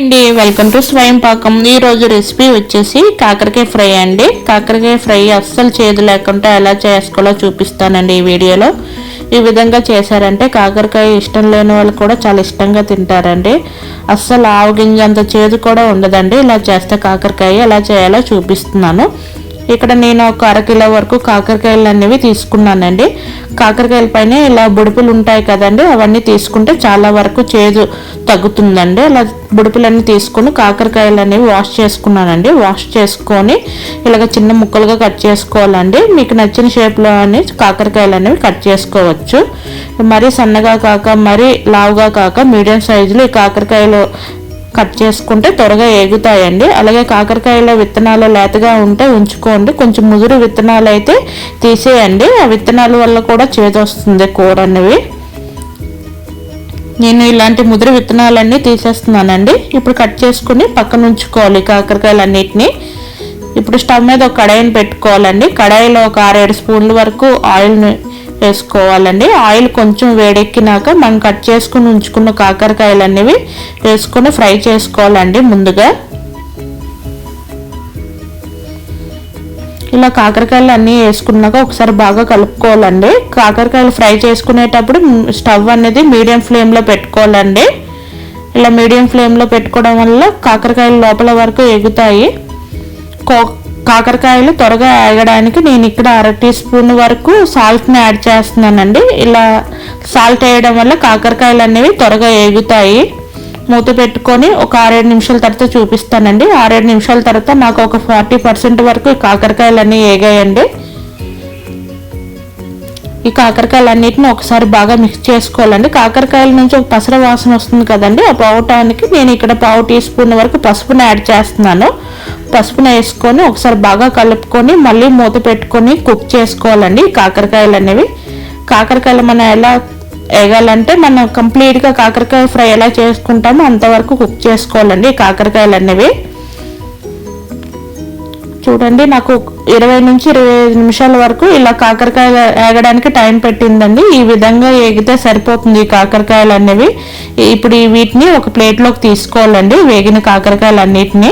అండి welcome to స్వయం పాకం ఈరోజు రోజు రెసిపీ వచ్చేసి కాకరకాయ ఫ్రై అండి. కాకరకాయ ఫ్రై అస్సలు చేదు లేకుండా ఎలా చేసుకోవాలో చూపిస్తానండి ఈ వీడియోలో. ఈ విధంగా చేశారంటే కాకరకాయ ఇష్టం లేని వాళ్ళు కూడా చాలా ఇష్టంగా తింటారండి. అస్సలు ఆవు గింజ అంత చేదు కూడా ఉండదండి. ఇలా చేస్తే కాకరకాయ ఎలా చేయాలో చూపిస్తున్నాను. ఇక్కడ నేను ఒక అరకిలో వరకు కాకరకాయలు అనేవి తీసుకున్నానండి. కాకరకాయల పైన ఇలా బుడుపులు ఉంటాయి కదండి అవన్నీ తీసుకుంటే చాలా వరకు చేదు తగ్గుతుందండి. అలా బుడుపులన్నీ తీసుకొని కాకరకాయలు అనేవి వాష్ చేసుకున్నానండి. వాష్ చేసుకొని ఇలాగ చిన్న ముక్కలుగా కట్ చేసుకోవాలండి. మీకు నచ్చిన షేప్లో అని కాకరకాయలు అనేవి కట్ చేసుకోవచ్చు. మరీ సన్నగా కాక మరీ లావుగా కాక మీడియం సైజులో ఈ కాకరకాయలు కట్ చేసుకుంటే త్వరగా ఎగుతాయండి అలాగే కాకరకాయలో విత్తనాలు లేతగా ఉంటే ఉంచుకోండి. కొంచెం ముదురు విత్తనాలు అయితే తీసేయండి. ఆ విత్తనాల వల్ల కూడా చేదొస్తుంది కూర అనేవి నేను ఇలాంటి ముదురు విత్తనాలన్నీ తీసేస్తున్నానండి. ఇప్పుడు కట్ చేసుకుని పక్కన ఉంచుకోవాలి కాకరకాయలన్నిటిని. ఇప్పుడు స్టవ్ మీద ఒక కడాయిని పెట్టుకోవాలండి. కడాయిలో ఒక ఆరేడు స్పూన్ల వరకు ఆయిల్ని వేసుకోవాలండి. ఆయిల్ కొంచెం వేడెక్కినాక మనం కట్ చేసుకుని ఉంచుకున్న కాకరకాయలు అనేవి వేసుకొని ఫ్రై చేసుకోవాలండి ముందుగా. ఇలా కాకరకాయలు అన్నీ వేసుకున్నాక ఒకసారి బాగా కలుపుకోవాలండి. కాకరకాయలు ఫ్రై చేసుకునేటప్పుడు స్టవ్ అనేది మీడియం ఫ్లేమ్లో పెట్టుకోవాలండి. ఇలా మీడియం ఫ్లేమ్లో పెట్టుకోవడం వల్ల కాకరకాయలు లోపల వరకు ఎగుతాయి. కాకరకాయలు త్వరగా ఏగడానికి నేను ఇక్కడ అర టీ స్పూన్ వరకు సాల్ట్ని యాడ్ చేస్తున్నానండి. ఇలా సాల్ట్ వేయడం వల్ల కాకరకాయలు అనేవి త్వరగా ఏగుతాయి. మూత పెట్టుకొని ఒక ఆరేడు నిమిషాల తర్వాత చూపిస్తానండి. ఆరేడు నిమిషాల తర్వాత నాకు ఒక ఫార్టీ పర్సెంట్ వరకు కాకరకాయలు అన్నీ ఏగాయండి. ఈ కాకరకాయలు అన్నిటిని ఒకసారి బాగా మిక్స్ చేసుకోవాలండి. కాకరకాయల నుంచి ఒక పసర వాసన వస్తుంది కదండి. ఆ పోవటానికి నేను ఇక్కడ పావు టీ స్పూన్ వరకు పసుపుని యాడ్ చేస్తున్నాను. పసుపున వేసుకొని ఒకసారి బాగా కలుపుకొని మళ్ళీ మూత పెట్టుకొని కుక్ చేసుకోవాలండి. కాకరకాయలు అనేవి. కాకరకాయలు మనం ఎలా వేయాలంటే మనం కంప్లీట్గా కాకరకాయ ఫ్రై ఎలా చేసుకుంటామో అంతవరకు కుక్ చేసుకోవాలండి కాకరకాయలు అనేవి. చూడండి నాకు ఇరవై నుంచి ఇరవై ఐదు నిమిషాల వరకు ఇలా కాకరకాయ వేగడానికి టైం పెట్టిందండి. ఈ విధంగా ఏగితే సరిపోతుంది కాకరకాయలు అనేవి. ఇప్పుడు వీటిని ఒక ప్లేట్లోకి తీసుకోవాలండి వేగిన కాకరకాయలు అన్నిటిని.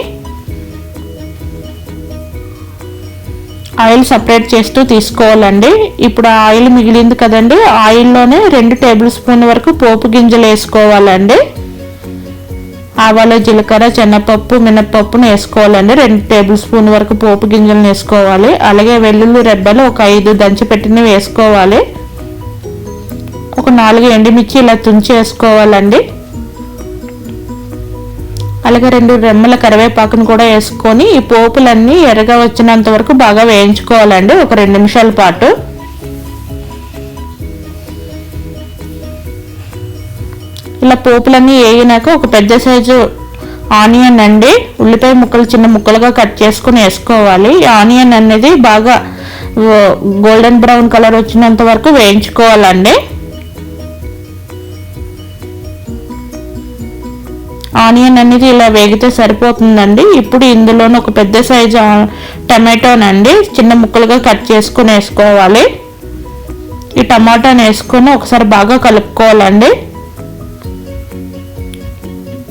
ఆయిల్ సపరేట్ చేస్తూ తీసుకోవాలండి. ఇప్పుడు ఆయిల్ మిగిలింది కదండి. ఆయిల్లోనే రెండు టేబుల్ స్పూన్ వరకు పోపు గింజలు వేసుకోవాలండి. ఆవాలు జీలకర్ర శనగపప్పు మినప్పప్పును వేసుకోవాలండి. రెండు టేబుల్ స్పూన్ వరకు పోపు గింజలను వేసుకోవాలి. అలాగే వెల్లుల్లి రెబ్బలు ఒక ఐదు దంచి పెట్టినవి వేసుకోవాలి. ఒక నాలుగు ఎండుమిర్చి ఇలా తుంచి వేసుకోవాలండి. అలాగే రెండు రెమ్మల కరివేపాకును కూడా వేసుకొని ఈ పోపులన్నీ ఎర్రగా వచ్చినంత వరకు బాగా వేయించుకోవాలండి ఒక రెండు నిమిషాల పాటు. ఇలా పోపులన్నీ వేయినాక ఒక పెద్ద సైజు ఆనియన్ అండి ఉల్లిపాయ ముక్కలు చిన్న ముక్కలుగా కట్ చేసుకుని వేసుకోవాలి. ఈ ఆనియన్ అనేది బాగా గోల్డెన్ బ్రౌన్ కలర్ వచ్చినంత వరకు వేయించుకోవాలండి. ఆనియన్ అనేది ఇలా వేగితే సరిపోతుందండి. ఇప్పుడు ఇందులోనే ఒక పెద్ద సైజు టమాటోనండి. చిన్న ముక్కలుగా కట్ చేసుకుని వేసుకోవాలి. ఈ టమాటాని వేసుకొని ఒకసారి బాగా కలుపుకోవాలండి.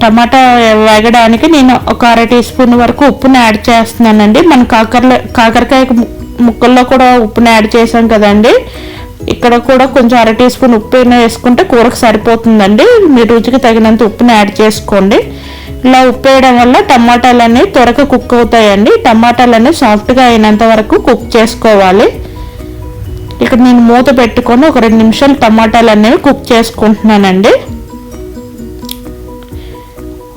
టమాటా వేగడానికి నేను ఒక అర టీ స్పూన్ వరకు ఉప్పుని యాడ్ చేస్తున్నానండి. మన కాకరలో కాకరకాయ ముక్కల్లో కూడా ఉప్పుని యాడ్ చేసాం కదండి. ఇక్కడ కూడా కొంచెం అర టీ స్పూన్ ఉప్పు వేసుకుంటే కూరకు సరిపోతుందండి. మీ రుచికి తగినంత ఉప్పుని యాడ్ చేసుకోండి. ఇలా ఉప్పు వేయడం వల్ల టమాటాలన్నీ త్వరగా కుక్ అవుతాయండి. టమాటాలన్నీ సాఫ్ట్గా అయినంత వరకు కుక్ చేసుకోవాలి. ఇక్కడ నేను మూత పెట్టుకొని ఒక రెండు నిమిషాలు టమాటాలు అనేవి కుక్ చేసుకుంటున్నానండి.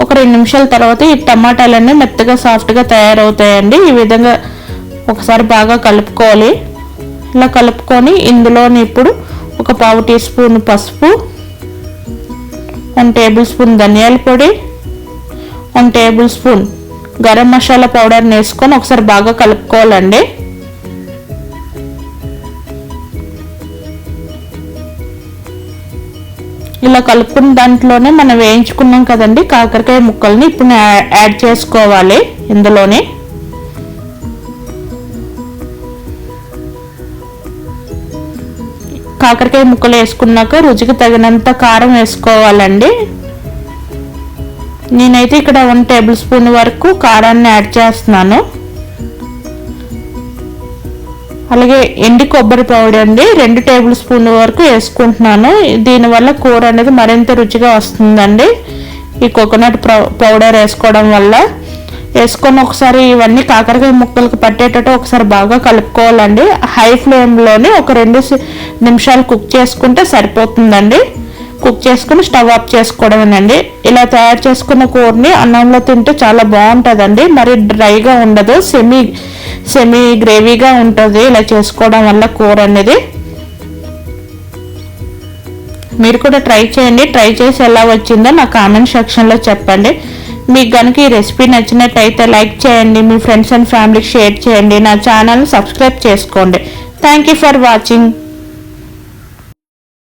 ఒక రెండు నిమిషాల తర్వాత ఈ టమాటాలన్నీ మెత్తగా సాఫ్ట్గా తయారవుతాయండి. ఈ విధంగా ఒకసారి బాగా కలుపుకోవాలి. ఇలా కలుపుకొని ఇందులోని ఇప్పుడు ఒక పావు టీ స్పూన్ పసుపు వన్ టేబుల్ స్పూన్ ధనియాల పొడి one tablespoon garam masala పౌడర్ని వేసుకొని ఒకసారి బాగా కలుపుకోవాలండి. ఇలా కలుపుకున్న దాంట్లోనే మనం వేయించుకున్నాం కదండి కాకరకాయ ముక్కల్ని ఇప్పుడు యాడ్ చేసుకోవాలి ఇందులోనే. కాకరకాయ ముక్కలు వేసుకున్నాక రుచికి తగినంత కారం వేసుకోవాలండి. నేనైతే ఇక్కడ వన్ టేబుల్ స్పూన్ వరకు కారాన్ని యాడ్ చేస్తున్నాను. అలాగే ఎండి కొబ్బరి పౌడర్ అండి రెండు టేబుల్ స్పూన్ వరకు వేసుకుంటున్నాను. దీనివల్ల కూర అనేది మరింత రుచిగా వస్తుందండి. ఈ కోకోనట్ పౌడర్ వేసుకోవడం వల్ల వేసుకొని ఒకసారి ఇవన్నీ కాకరకాయ ముక్కలకు పట్టేటట్టు ఒకసారి బాగా కలుపుకోవాలండి. హై ఫ్లేమ్లోనే ఒక రెండు నిమిషాలు కుక్ చేసుకుంటే సరిపోతుందండి. కుక్ చేసుకుని స్టవ్ ఆఫ్ చేసుకోవడమేనండి. ఇలా తయారు చేసుకున్న కూరని అన్నంలో తింటే చాలా బాగుంటుందండి. మరి డ్రైగా ఉండదు సెమీ సెమీ గ్రేవీగా ఉంటుంది ఇలా చేసుకోవడం వల్ల కూర అనేది. మీరు కూడా ట్రై చేయండి. ట్రై చేసి ఎలా వచ్చిందో నా కామెంట్ సెక్షన్లో చెప్పండి. మీకు కనుక ఈ రెసిపీ నచ్చినట్టయితే లైక్ చేయండి. మీ ఫ్రెండ్స్ అండ్ ఫ్యామిలీకి షేర్ చేయండి. నా ఛానల్ని సబ్స్క్రైబ్ చేసుకోండి. Thank you for watching.